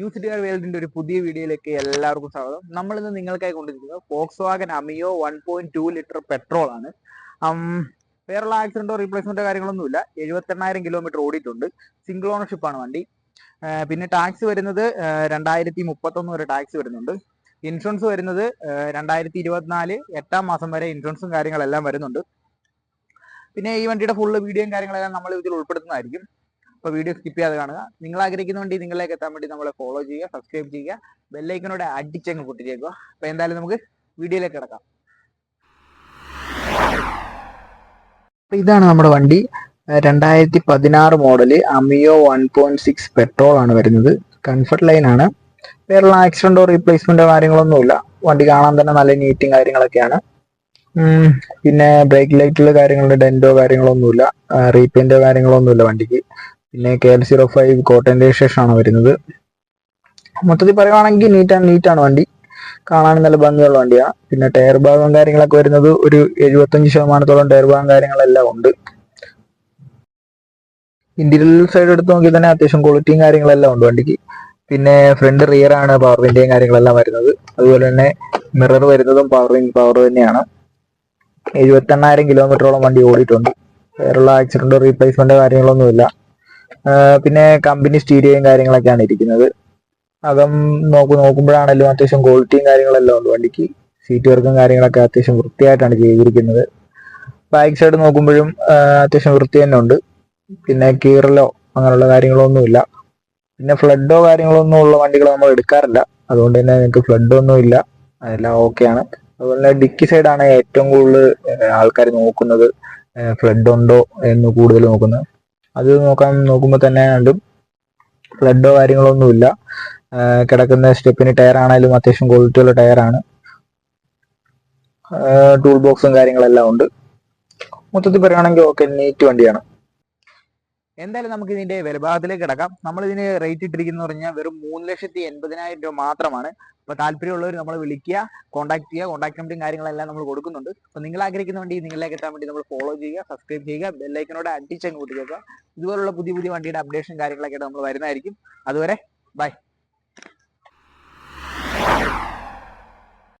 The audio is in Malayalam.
യൂസ്ഡ് ഡിയർ വേൾഡിന്റെ ഒരു പുതിയ വീഡിയോയിലേക്ക് എല്ലാവർക്കും സ്വാഗതം. നമ്മൾ ഇന്ന് നിങ്ങൾക്കായി കൊണ്ടിരിക്കുന്നത് Volkswagen Ameo one point two litre petrol ആണ് വേറെയുള്ള ആക്സിഡന്റോ റീപ്ലേസ്മെന്റോ കാര്യങ്ങളൊന്നുമില്ല. എഴുപത്തെണ്ണായിരം കിലോമീറ്റർ ഓടിയിട്ടുണ്ട്. സിംഗിൾ ഓണർഷിപ്പ് ആണ് വണ്ടി. പിന്നെ ടാക്സ് വരുന്നത് രണ്ടായിരത്തി മുപ്പത്തൊന്ന് വരെ ടാക്സ് വരുന്നുണ്ട്. ഇൻഷുറൻസ് വരുന്നത് രണ്ടായിരത്തി ഇരുപത്തിനാല് എട്ടാം മാസം വരെ ഇൻഷുറൻസും കാര്യങ്ങളെല്ലാം വരുന്നുണ്ട്. പിന്നെ ഈ വണ്ടിയുടെ ഫുള്ള് വീഡിയോയും കാര്യങ്ങളെല്ലാം നമ്മൾ ഇതിൽ ഉൾപ്പെടുത്തുന്നതായിരിക്കും. അപ്പോൾ വീഡിയോ സ്കിപ്പ് ചെയ്യാതെ കാണുക. നിങ്ങൾ ആഗ്രഹിക്കുന്നുണ്ടെങ്കിൽ നിങ്ങളിലേക്ക് എത്താൻ വേണ്ടി നമ്മളെ ഫോളോ ചെയ്യുക സബ്സ്ക്രൈബ് ചെയ്യുക ബെല്ലൈക്കനോടെ അടിച്ചങ്ങ് പൊട്ടിച്ചേക്കുക. അപ്പോൾ എന്തായാലും നമുക്ക് വീഡിയോയിലേക്ക് കിടക്കാം. ഇതാണ് നമ്മുടെ വണ്ടി. രണ്ടായിരത്തി പതിനാറ് model Ameo one point six petrol ആണ് വരുന്നത്. കംഫർട്ട് ലൈൻ ആണ്. വേറെയുള്ള ആക്സിഡന്റോ റീപ്ലേസ്മെന്റോ കാര്യങ്ങളൊന്നുമില്ല വണ്ടി കാണാൻ തന്നെ നല്ല നീറ്റും കാര്യങ്ങളൊക്കെയാണ്. പിന്നെ ബ്രേക്ക് ലൈറ്റിലെ കാര്യങ്ങളുടെ ഡെന്റോ കാര്യങ്ങളൊന്നുമില്ല റീപെയിന്റോ കാര്യങ്ങളൊന്നുമില്ല വണ്ടിക്ക്. പിന്നെ K L zero five Kottayam registration ആണ് വരുന്നത്. മൊത്തത്തിൽ പറയുവാണെങ്കിൽ നീറ്റ് ആൻഡ് നീറ്റ് ആണ് വണ്ടി. കാണാൻ നല്ല ഭംഗിയുള്ള വണ്ടിയാണ്. പിന്നെ ടയർ ഭാഗം കാര്യങ്ങളൊക്കെ വരുന്നത് ഒരു എഴുപത്തഞ്ച് ശതമാനത്തോളം ടയർ ഭാഗം കാര്യങ്ങളെല്ലാം ഉണ്ട്. ഇന്റീരിയൽ സൈഡ് എടുത്ത് നോക്കി തന്നെ അത്യാവശ്യം ക്വാളിറ്റിയും കാര്യങ്ങളെല്ലാം ഉണ്ട് വണ്ടിക്ക്. പിന്നെ ഫ്രണ്ട് റിയർ ആണ് പവർ വിൻഡേയും കാര്യങ്ങളെല്ലാം വരുന്നത്. അതുപോലെ തന്നെ മിറർ വരുന്നതും പവർ പവർ തന്നെയാണ്. എഴുപത്തെണ്ണായിരം കിലോമീറ്ററോളം വണ്ടി ഓടിയിട്ടുണ്ട്. വേറുള്ള ആക്സിഡന്റോ റീപ്ലേസ്മെന്റോ കാര്യങ്ങളൊന്നുമില്ല. പിന്നെ കമ്പനി സ്റ്റീരിയോയും കാര്യങ്ങളൊക്കെയാണ് ഇരിക്കുന്നത്. അകം നോക്കു നോക്കുമ്പോഴാണല്ലോ അത്യാവശ്യം ക്വാളിറ്റിയും കാര്യങ്ങളെല്ലാം ഉണ്ട് വണ്ടിക്ക്. സീറ്റ് വർക്കും കാര്യങ്ങളൊക്കെ അത്യാവശ്യം വൃത്തിയായിട്ടാണ് ചെയ്തിരിക്കുന്നത്. ബാക്ക് സൈഡ് നോക്കുമ്പോഴും അത്യാവശ്യം വൃത്തി തന്നെ ഉണ്ട്. പിന്നെ കീറലോ അങ്ങനെയുള്ള കാര്യങ്ങളൊന്നുമില്ല. പിന്നെ ഫ്ലഡോ കാര്യങ്ങളോ ഒന്നും ഉള്ള വണ്ടികൾ നമ്മൾ എടുക്കാറില്ല. അതുകൊണ്ട് തന്നെ നിങ്ങൾക്ക് ഫ്ലഡ് ഒന്നും ഇല്ല. അതെല്ലാം ഓക്കെയാണ് അതുപോലെ തന്നെ ഡിക്കി സൈഡാണ് ഏറ്റവും കൂടുതൽ ആൾക്കാർ നോക്കുന്നത്. ഫ്ലഡ് ഉണ്ടോ എന്ന് കൂടുതൽ നോക്കുന്നത്. അത് നോക്കാൻ നോക്കുമ്പോൾ തന്നെ കണ്ടും. ഫ്ലഡോ കാര്യങ്ങളോ ഒന്നുമില്ല കിടക്കുന്ന സ്റ്റെപ്പിന് ടയർ ആണെങ്കിലും അത്യാവശ്യം ക്വാളിറ്റിയുള്ള ടയറാണ്. ടൂൾ ബോക്സും കാര്യങ്ങളെല്ലാം ഉണ്ട്. മൊത്തത്തിൽ പറയുകയാണെങ്കിൽ ഓക്കെ നീറ്റ് വണ്ടിയാണ്. എന്തായാലും നമുക്ക് ഇതിന്റെ വിലഭാഗത്തിലേക്ക് കിടക്കാം. നമ്മൾ ഇതിന് റേറ്റ് ഇട്ടിരിക്കുന്ന പറഞ്ഞാൽ വെറും മൂന്ന് ലക്ഷത്തി എൺപതിനായിരം രൂപ മാത്രമാണ്. അപ്പൊ താല്പര്യമുള്ളവർ നമ്മൾ വിളിക്കുക കോൺടാക്ട് ചെയ്യുക കോൺടാക്ട് നമ്പറും കാര്യങ്ങളെല്ലാം നമ്മൾ കൊടുക്കുന്നുണ്ട്. അപ്പൊ നിങ്ങൾ ആഗ്രഹിക്കുന്ന വണ്ടി നിങ്ങളിലേക്ക് എത്താൻ വേണ്ടി നമ്മൾ ഫോളോ ചെയ്യുക സബ്സ്ക്രൈബ് ചെയ്യുക ബെല്ലൈക്കനോട് അടിച്ചങ്ങ് കൂട്ടിക്കുക ഇതുപോലുള്ള പുതിയ പുതിയ വണ്ടിയുടെ അപ്ഡേഷൻ കാര്യങ്ങളൊക്കെ നമ്മൾ വരുന്നതായിരിക്കും. അതുവരെ ബൈ